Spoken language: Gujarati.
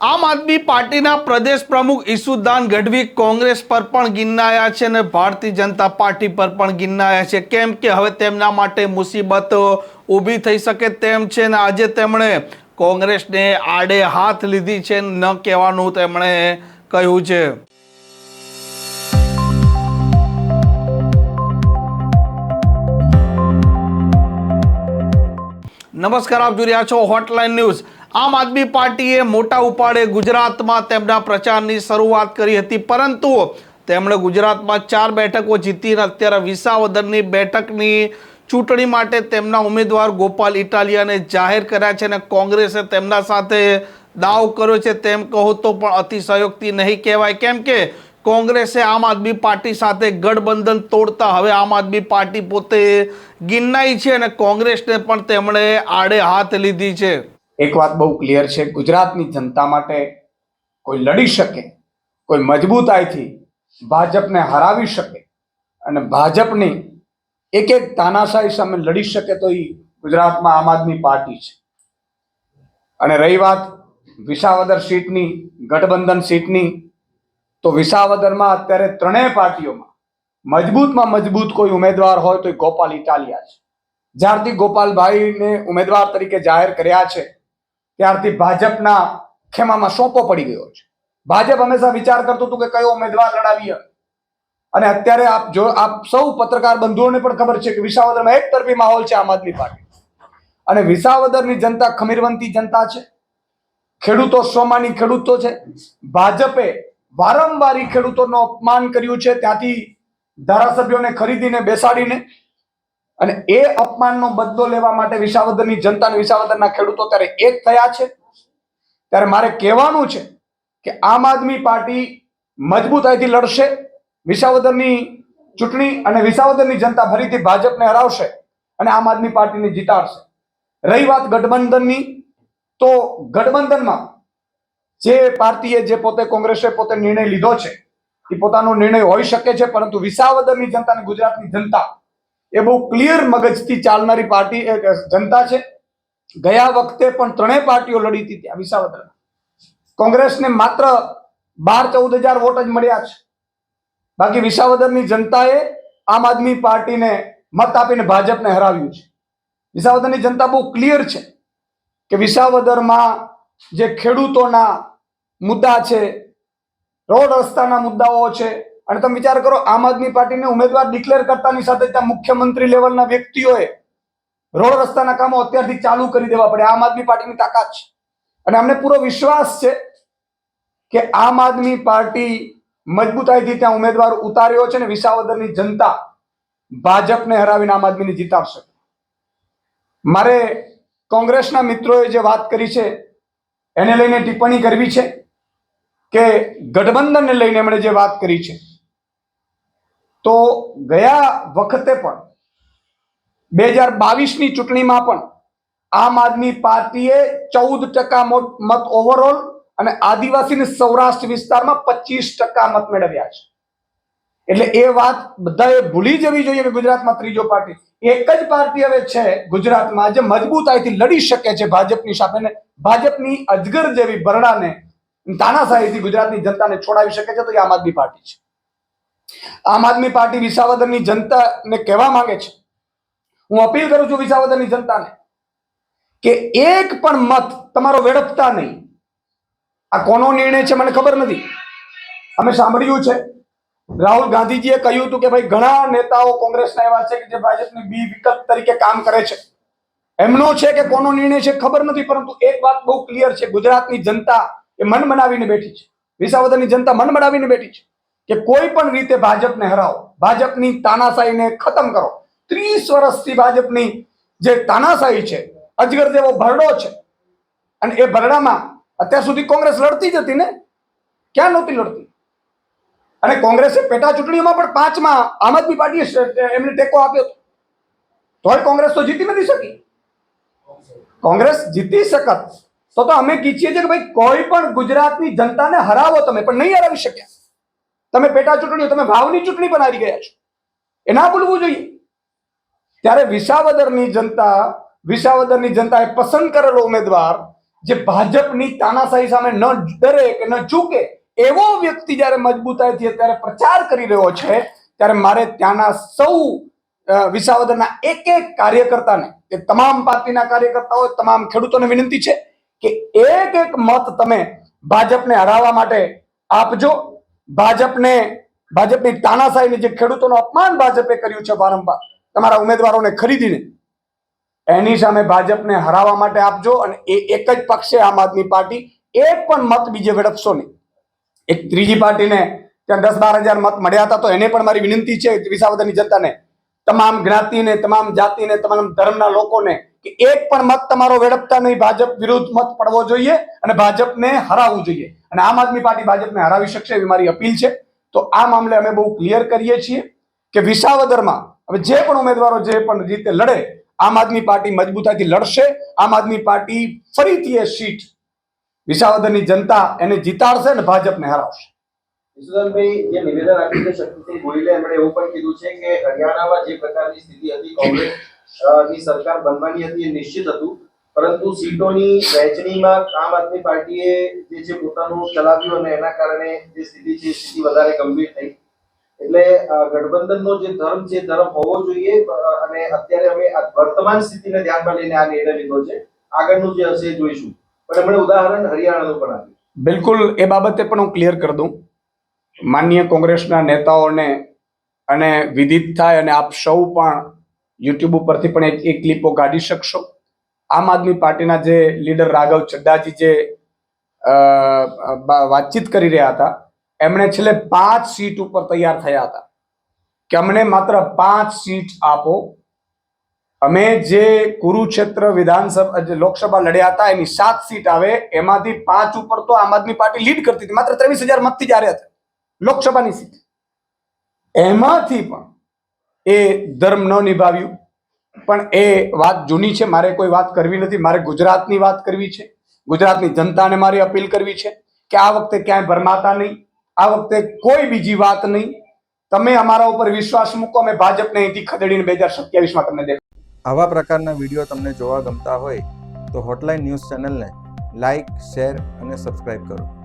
આમ આદમી પાર્ટીના પ્રદેશ પ્રમુખ ઈસુદાન ગઢવી કોંગ્રેસ પર પણ ગિન્નાયા છે અને ભારતીય જનતા પાર્ટી પર પણ ગિન્નાયા છે. કેમ કે હવે તેમના માટે મુસીબત ઊભી થઈ શકે તેમ છે ને આજે તેમણે કોંગ્રેસને આડે હાથ લીધી છે ન કહેવાનું તેમણે કહ્યું છે. નમસ્કાર, આપ જોઈ રહ્યા છો હોટલાઇન ન્યૂઝ આમ આદમી પાર્ટીએ મોટા ઉપાડે ગુજરાતમાં તેમના પ્રચારની શરૂઆત કરી હતી, પરંતુ તેમણે ગુજરાતમાં ચાર બેઠકો જીતીને અત્યારે વિસાવદરની બેઠકની ચૂંટણી માટે તેમના ઉમેદવાર ગોપાલ ઇટાલિયાને જાહેર કર્યા છે અને કોંગ્રેસે તેમના સાથે દાવ કર્યો છે. તેમ કહો તો પણ અતિશયોક્તિ નહીં કહેવાય. કેમ કે કોંગ્રેસે આમ આદમી પાર્ટી સાથે ગઠબંધન તોડતા હવે આમ આદમી પાર્ટી પોતે ગિન્નાઈ છે અને કોંગ્રેસને પણ તેમણે આડે હાથ લીધી છે. એક વાત બહુ ક્લિયર છે, ગુજરાતની જનતા માટે કોઈ લડી શકે, કોઈ મજબૂતાઈથી ભાજપને હરાવી શકે અને ભાજપની એક એક તાનાશાહી સામે લડી શકે તો એ ગુજરાતમાં આમ આદમી પાર્ટી છે. અને રહી વાત વિસાવદર સીટની, ગઠબંધન સીટની તો વિસાવદરમાં અત્યારે ત્રણેય પાર્ટીઓમાં મજબૂતમાં મજબૂત કોઈ ઉમેદવાર હોય તો એ ગોપાલ ઇટાલિયા છે. જ્યારથી ગોપાલભાઈને ઉમેદવાર તરીકે જાહેર કર્યા છે, ત્યારથી ભાજપના ખેમામાં સોંપો પડી ગયો છે. ભાજપ હંમેશા વિચાર કરતું હતું કે કયો ઉમેદવાર લડાવીએ. અને અત્યારે આપ જો, આપ સૌ પત્રકાર બંધુઓને પણ ખબર છે કે વિસાવદરમાં એક તરફી માહોલ છે આમ આદમી પાર્ટી. અને વિસાવદરની જનતા ખમીરવંતી જનતા છે. ખેડૂતો સોમાની ખેડૂતો છે. ભાજપે વારંવાર ખેડૂતોનો અપમાન કર્યું છે. ત્યાંથી ધારાસભ્યોને ખરીદીને બેસાડીને અને એ અપમાનનો બદલો લેવા માટે વિસાવદરની જનતા અને વિસાવદરના ખેડૂતો ત્યારે એક થયા છે. ત્યારે મારે કહેવાનું છે કે આમ આદમી પાર્ટી મજબૂતાઈથી લડશે, વિસાવદરની ચૂંટણી અને વિસાવદરની જનતા ફરીથી ભાજપને હરાવશે અને આમ આદમી પાર્ટીને જીતાડશે. રહી વાત ગઠબંધનની, તો ગઠબંધનમાં જે પાર્ટીએ જે પોતે કોંગ્રેસે પોતે નિર્ણય લીધો છે, એ પોતાનો નિર્ણય હોઈ શકે છે, પરંતુ વિસાવદરની જનતા ગુજરાતની જનતા એ બહુ ક્લિયર મગજથી ચાલનારી પાર્ટી જનતા છે. ગયા વખતે પણ ત્રણેય પાર્ટીઓ લડી હતી ત્યાં વિસાવદર કોંગ્રેસને માત્ર બાર ચૌદ હજાર વોટ જ મળ્યા છે. બાકી વિસાવદરની જનતાએ આમ આદમી પાર્ટીને મત આપીને ભાજપને હરાવ્યું છે. વિસાવદરની જનતા બહુ ક્લિયર છે કે વિસાવદરમાં જે ખેડૂતોના મુદ્દા છે. રોડ રસ્તાના મુદ્દાઓ છે. અને તમે વિચાર કરો, આમ આદમી પાર્ટીને ઉમેદવાર ડિક્લેર કરતાની સાથે ત્યાં મુખ્યમંત્રી લેવલના વ્યક્તિઓએ રોડ રસ્તાના કામો અત્યારથી ચાલુ કરી દેવા પડે. આમ આદમી પાર્ટીની તાકાત છે. અને અમને પૂરો વિશ્વાસ છે કે આમ આદમી પાર્ટી મજબૂતાઈથી ત્યાં ઉમેદવાર ઉતાર્યો છે ને વિસાવદરની જનતા ભાજપને હરાવીને આમ આદમીને જીતાવશે મારે કોંગ્રેસના મિત્રોએ જે વાત કરી છે, એને લઈને ટિપ્પણી કરવી છે. કે ગઠબંધનને લઈને એમણે જે વાત કરી છે. તો ગયા વખતે પણ, બે હજાર બાવીસની ચૂંટણીમાં પણ આમ આદમી પાર્ટીએ ચૌદ ટકા મત ઓવરઓલ અને આદિવાસીને સૌરાષ્ટ્ર વિસ્તારમાં પચીસ ટકા મત મેળવ્યા છે. એટલે એ વાત બધાએ ભૂલી જવી જોઈએ ગુજરાતમાં ત્રીજો પાર્ટી. એક જ પાર્ટી હવે છે ગુજરાતમાં જે મજબૂતાઈથી લડી શકે છે ભાજપની સામે ભાજપની અજગર જેવી બરડાને તાનાશાહીથી ગુજરાતની જનતાને છોડાવી શકે છે તો એ આમ આદમી પાર્ટી છે. આમ આદમી પાર્ટી વિસાવદરની જનતાને કહેવા માંગે છે. હું અપીલ કરું છું વિસાવદરની જનતાને કે એક પણ મત તમારો વેડપતા નહીં. આ કોનો નિર્ણય છે મને ખબર નથી. અમે સાંભળ્યું છે. રાહુલ ગાંધીજીએ કહ્યું હતું કે ભાઈ ઘણા નેતાઓ કોંગ્રેસના એવા છે કે જે ભાજપની બી વિકલ્પ તરીકે કામ કરે છે. એમનો છે કે કોનો નિર્ણય છે ખબર નથી, પરંતુ એક વાત બહુ ક્લિયર છે. ગુજરાતની જનતા એ મન બનાવીને બેઠી છે. વિસાવદરની જનતા મન બનાવીને બેઠી છે કે કોઈ પણ રીતે ભાજપને હરાવો. ભાજપની તાનાશાહીને ખતમ કરો. ત્રીસ વર્ષથી ભાજપની જે તાનાશાહી છે, અજગર જેવો ભરડો છે, અને એ ભરડામાં અત્યાર સુધી કોંગ્રેસ લડતી જ હતી ને? ક્યાં નહોતી લડતી? અને કોંગ્રેસે પેટા ચૂંટણીઓમાં પણ પાંચમાં આમ આદમી પાર્ટીએ એમને ટેકો આપ્યો હતો. તોય કોંગ્રેસ તો જીતી નથી શકી. કોંગ્રેસ જીતી શકત. તો તો અમે કીચીએ છીએ કે ભાઈ કોઈ પણ ગુજરાતની જનતાને હરાવો તમે, પણ નહીં હરાવી શક્યા. તમે પેટા ચૂંટણીઓ, તમે ભાવની ચૂંટણી પણ હારી ગયા છો. એ ના ભૂલવું જોઈએ. ત્યારે વિસાવદરની જનતા, વિસાવદરની જનતાએ પસંદ કરેલો ઉમેદવાર, જે ભાજપની તાનાશાહી સામે ન ડરે કે ન ચૂકે એવો વ્યક્તિ જ્યારે મજબૂતાઈથી અત્યારે પ્રચાર કરી રહ્યો છે, ત્યારે મારે ત્યાંના સૌ વિસાવદરના એક એક કાર્યકર્તાને, એ તમામ પાર્ટીના કાર્યકર્તાઓ, તમામ ખેડૂતોને વિનંતી છે કે એક એક મત તમે ભાજપને હરાવવા માટે આપજો. ભાજપને, ભાજપની તાનાશાહીને જે ખેડૂતોનું અપમાન ભાજપે કર્યું છે વારંવાર, તમારા ઉમેદવારોને ખરીદીને, એની સામે ભાજપને હરાવવા માટે આપજો અને એ એક જ પક્ષે આમ આદમી પાર્ટી, એક પણ મત બીજે વેડપશો નહીં. એક ત્રીજી પાર્ટીને ત્યાં દસ બાર હજાર મત મળ્યા હતા તો એને પણ મારી વિનંતી છે વિસાવદરની જનતાને, તમામ જ્ઞાતિને, તમામ જાતિને, તમામ ધર્મના લોકોને કે એક પણ મત તમારો વેડપતા નહીં. ભાજપ વિરુદ્ધ મત પડવો જોઈએ અને ભાજપને હરાવવું જોઈએ. અને આમ આદમી પાર્ટી ભાજપને હરાવી શકશે એવી મારી અપીલ છે. તો આ મામલે અમે બહુ ક્લિયર કરીએ છીએ કે વિસાવદરમાં હવે જે પણ ઉમેદવારો જે પણ રીતે લડે, આમ આદમી પાર્ટી મજબૂતાથી લડશે. આમ આદમી પાર્ટી ફરીથી એ સીટ વિસાવદરની જનતા એને જીતાડશે અને ભાજપને હરાવશે. નિવેદન આપ્યું છે, શક્તિસિંહ ગોહિલે એમણે એવું પણ કીધું છે કે હરિયાણામાં જે પ્રકારની સ્થિતિ હતી, કોંગ્રેસ ની સરકાર બનવાની હતી એ નિશ્ચિત હતું. પરંતુ સીટોની વહેંચણીમાં આમ આદમી પાર્ટીએ જે છે પોતાનું ચલાવ્યું અને એના કારણે જે સ્થિતિ છે સ્થિતિ વધારે ગંભીર થઈ. એટલે ગઠબંધનનો જે ધર્મ છે ધર્મ હોવો જોઈએ. અને અત્યારે અમે વર્તમાન સ્થિતિને ધ્યાનમાં લઈને આ નિર્ણય લીધો છે. આગળનું જે હશે જોઈશું. પણ એમણે ઉદાહરણ હરિયાણાનું પણ આપ્યું. બિલકુલ, એ બાબતે પણ હું ક્લિયર કરી દઉં. માન્ય કોંગ્રેસના નેતાઓને અને વિદિત થાય અને આપ સૌ પણ યુટ્યુબ ઉપરથી પણ એક ક્લિપો કાઢી શકશો. આમ આદમી પાર્ટીના જે લીડર રાઘવ ચડ્ડાજી જે વાતચીત કરી રહ્યા હતા, એમણે છેલ્લે પાંચ સીટ ઉપર તૈયાર થયા હતા. કે અમને માત્ર પાંચ સીટ આપો. અમે જે કુરુક્ષેત્ર વિધાનસભા જે લોકસભા લડ્યા હતા, એની સાત સીટ આવે, એમાંથી પાંચ ઉપર તો આમ આદમી પાર્ટી લીડ કરતી હતી. માત્ર ત્રેવીસ હજાર મતથી જ હતા. લોકસભાની સીટ. એમાંથી પણ એ ધર્મ ન નિભાવ્યું. પણ એ વાત જૂની છે, મારે કોઈ વાત કરવી નથી. મારે ગુજરાતની વાત કરવી છે. ગુજરાતની જનતાને મારી અપીલ કરવી છે કે આ વખતે ક્યાંય ભરમાતા નહીં. આ વખતે કોઈ બીજી વાત નહીં. તમે અમારા ઉપર વિશ્વાસ મૂકો, અમે ભાજપને અહીંથી ખદેડીને બે હજાર સત્યાવીસમાં તમને દેખ આવા પ્રકારના વીડિયો તમને જોવા ગમતા હોય તો હોટલાઇન ન્યૂઝ ચેનલને લાઇક શેર અને સબસ્ક્રાઇબ કરો.